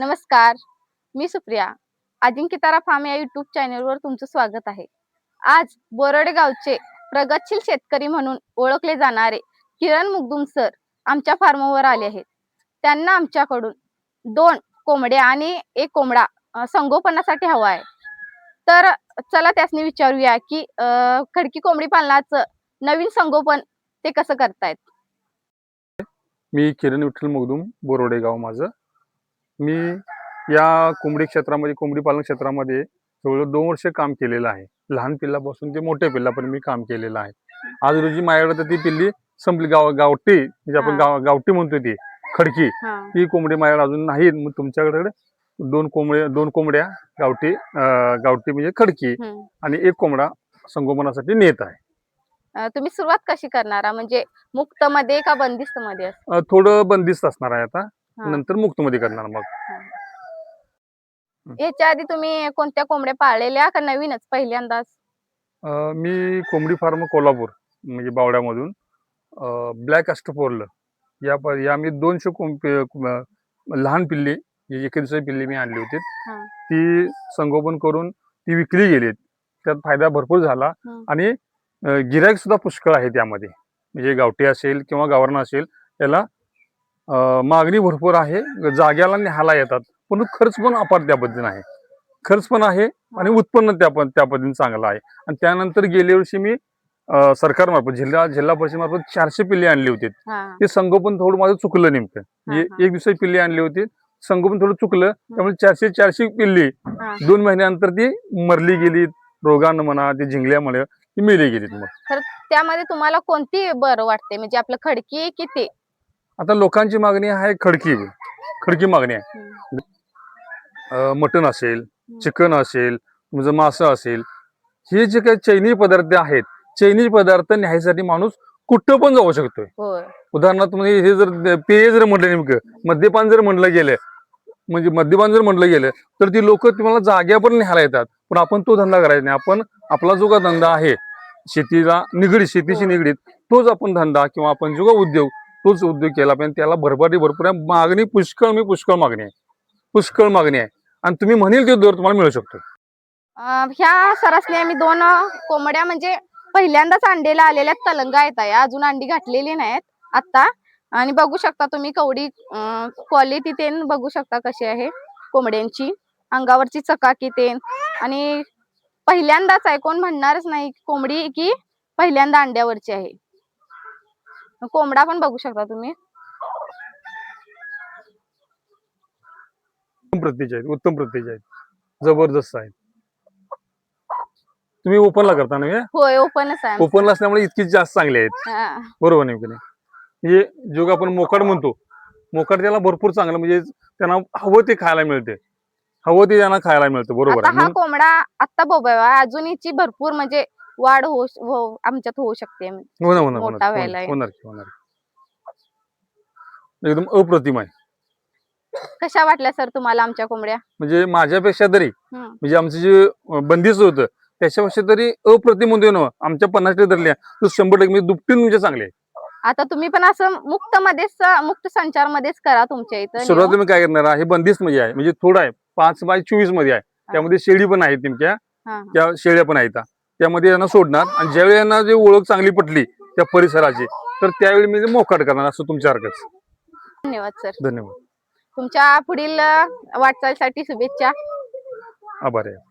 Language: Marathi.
नमस्कार मी सुप्रिया. अजिंक्यतारा फार्म या युट्यूब चॅनलवर तुमचं स्वागत आहे. आज बोरडगावचे प्रगतशील शेतकरी म्हणून ओळखले जाणारे किरण मुगदुम सर आमच्या फार्मवर आले आहेत. त्यांना आमच्याकडून दोन कोंबड्या आणि एक कोंबडा संगोपनासाठी हवा आहे. तर चला त्यासनी विचारूया की खडकी कोंबडी पालनाचं नवीन संगोपन ते कसं करतायत? मी किरण विठ्ठल मुगदुम बोरोडेगाव माझं. मी या कोंबडी क्षेत्रामध्ये कोंबडी पालन क्षेत्रामध्ये जवळजवळ दोन वर्ष काम केलेलं आहे. लहान पिल्लापासून ते मोठ्या पिल्लापर्यंत मी काम केलेलं आहे. आज रोजी माझ्याकडे तर ती पिल्ली संपली. गाव गावठी म्हणजे आपण. गाव गावठी म्हणतो ती खडकी. ती कोंबडी माझ्याकडे अजून नाहीत मग तुमच्याकडे दोन कोंबड्या दोन कोंबड्या गावठी गावठी म्हणजे खडकी. आणि एक कोंबडा संगोपनासाठी नेत आहे. तुम्ही सुरुवात कशी करणार? म्हणजे मुक्त मध्ये का बंदिस्त मध्ये थोडं बंदिस्त असणार आहे आता. नंतर मुक्तमध्ये करणार मग. याच्या आधी तुम्ही कोणत्या कोंबड्या पाळलेल्या का नवीनच पहिल्यांदाच? मी कोंबडी फार्म कोल्हापूर म्हणजे बावड्यामधून. ब्लॅक अष्टपोरलं. या मी दोनशे लहान पिल्ली जी एके दिवसाची पिल्ली मी आणली होती. ती संगोपन करून ती विकली गेली त्यात फायदा भरपूर झाला. आणि गिरायक सुद्धा पुष्कळ आहे त्यामध्ये. म्हणजे गावठी असेल किंवा गावरण असेल त्याला मागणी भरपूर आहे. जाग्याला न्यायला येतात. पण खर्च पण अपार त्या पद्धतीने आहे. खर्च पण आहे आणि उत्पन्न त्या पण त्या पद्धतीने चांगलं आहे. आणि त्यानंतर गेल्या वर्षी मी सरकारमार्फत जिल्हा जिल्हा परिषद मार्फत चारशे पिल्ले आणली होती. ते संगोपन थोडं माझं चुकलं नेमकं. म्हणजे. एक दिवसाची पिल्ली आणली होती. संगोपन थोडं चुकलं. त्यामुळे चारशे चारशे पिल्ली. दोन महिन्यानंतर ती मरली गेली. रोगानं म्हणा ती झिंगल्यामुळे ती मेली गेलीत मग. त्यामध्ये तुम्हाला कोणती बरं वाटते? म्हणजे आपलं खडकी की ते आता लोकांची मागणी आहे खडकी खडकी मागणी आहे. मटण असेल चिकन असेल तुमचं मासं असेल हे जे काही चैनी पदार्थ आहेत चैनी पदार्थ न्यायसाठी माणूस कुठं पण जाऊ शकतोय. उदाहरणार्थ म्हणजे हे जर पेय जर म्हटलं नेमकं मद्यपान जर म्हटलं गेलं म्हणजे मद्यपान जर म्हटलं गेलं तर ती लोक तुम्हाला जाग्यापर्यंत न्यायला येतात. पण आपण तो धंदा करायचा नाही. आपण आपला जो का धंदा आहे शेतीला निगडीत शेतीशी निगडीत तोच आपण धंदा किंवा आपण जो का उद्योग तोच उद्योग केला पाहिजे. त्याला भरपाटी भरपूर आहे. मागणी पुष्कळ मी पुष्कळ मागणी आहे. पुष्कळ मागणी आहे. आणि तुम्ही म्हणेल ते दर तुम्हाला मिळू शकतो. ह्या सरासरी आम्ही दोन कोंबड्या म्हणजे पहिल्यांदाच अंडेला आलेल्या तलंगा येत आहे अजून अंडी घातलेली नाहीत आता. आणि बघू शकता तुम्ही कवडी क्वालिटी तेन बघू शकता कशी आहे कोंबड्यांची. अंगावरची चकाकी तेन. आणि पहिल्यांदाच आहे. कोण म्हणणारच नाही कोंबडी की पहिल्यांदा अंड्यावरची आहे. कोंबडा पण बघू शकता तुम्ही. उत्तम प्रतीचे आहेत उत्तम प्रतीचे आहेत. जबरदस्त आहेत. तुम्ही ओपनला करता ना हे? होय ओपनच आहे. ओपनला असल्यामुळे इतकी जास्त चांगले आहेत. हा. बरोबर नेमकं नाही? म्हणजे जो का आपण मोकाड म्हणतो मोकाड त्याला भरपूर चांगलं म्हणजे त्यांना हवं ते खायला मिळते. हवं ते त्यांना खायला मिळतं बरोबर आता आहे हा म्हणून कोंबडा आता बोबावा अजून हिची भरपूर म्हणजे वाढ होऊ हो- आमच्यात होऊ शकते होणार होणार मोठा होणार व्हायला आहे. होणार होणार एकदम अप्रतिम आहे कशा वाटल्या सर तुम्हाला आमच्या कोंबड्या म्हणजे माझ्यापेक्षा तरी. म्हणजे आमचं जे बंदिस्त होतं त्याच्यापेक्षा तरी अप्रतिम ना आमच्या पन्नास टक्के धरल्या तर शंभर टक्के दुपटीन म्हणजे चांगले आहे. आता तुम्ही पण असं मुक्त मध्येच मुक्त संचार मध्येच करा तुमच्या इथं सुरुवातीला मी काय करणार आहे हे बंदिस्त मध्ये आहे म्हणजे थोडं आहे पाच बाय चोवीसमध्ये आहे त्यामध्ये शेळी पण आहेत नेमक्या हा, हा. त्या शेळ्या पण आहेत त्यामध्ये यांना सोडणार. आणि ज्यावेळी यांना जे ओळख चांगली पटली त्या परिसराची तर त्यावेळी मी ते मोकाट करणार असं तुमच्यासारखंच धन्यवाद सर. धन्यवाद. तुमच्या पुढील वाटचालीसाठी शुभेच्छा. आभार आहे.